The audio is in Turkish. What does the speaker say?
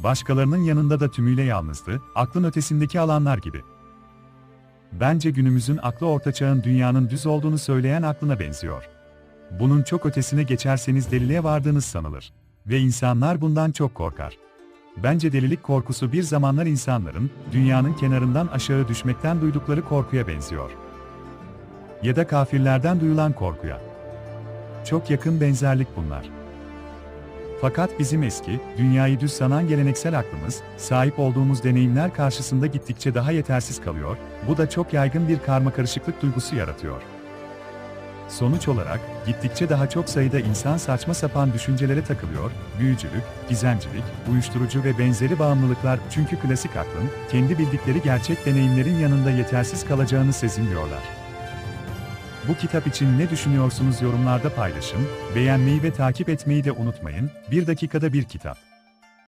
başkalarının yanında da tümüyle yalnızdı, aklın ötesindeki alanlar gibi. Bence günümüzün aklı ortaçağın dünyanın düz olduğunu söyleyen aklına benziyor. Bunun çok ötesine geçerseniz deliliğe vardığınız sanılır. Ve insanlar bundan çok korkar. Bence delilik korkusu bir zamanlar insanların, dünyanın kenarından aşağı düşmekten duydukları korkuya benziyor. Ya da kafirlerden duyulan korkuya. Çok yakın benzerlik bunlar. Fakat bizim eski, dünyayı düz sanan geleneksel aklımız, sahip olduğumuz deneyimler karşısında gittikçe daha yetersiz kalıyor, bu da çok yaygın bir karmakarışıklık duygusu yaratıyor. Sonuç olarak, gittikçe daha çok sayıda insan saçma sapan düşüncelere takılıyor, büyücülük, gizemcilik, uyuşturucu ve benzeri bağımlılıklar çünkü klasik aklın, kendi bildikleri gerçek deneyimlerin yanında yetersiz kalacağını sezinliyorlar. Bu kitap için ne düşünüyorsunuz yorumlarda paylaşın, beğenmeyi ve takip etmeyi de unutmayın, bir dakikada bir kitap.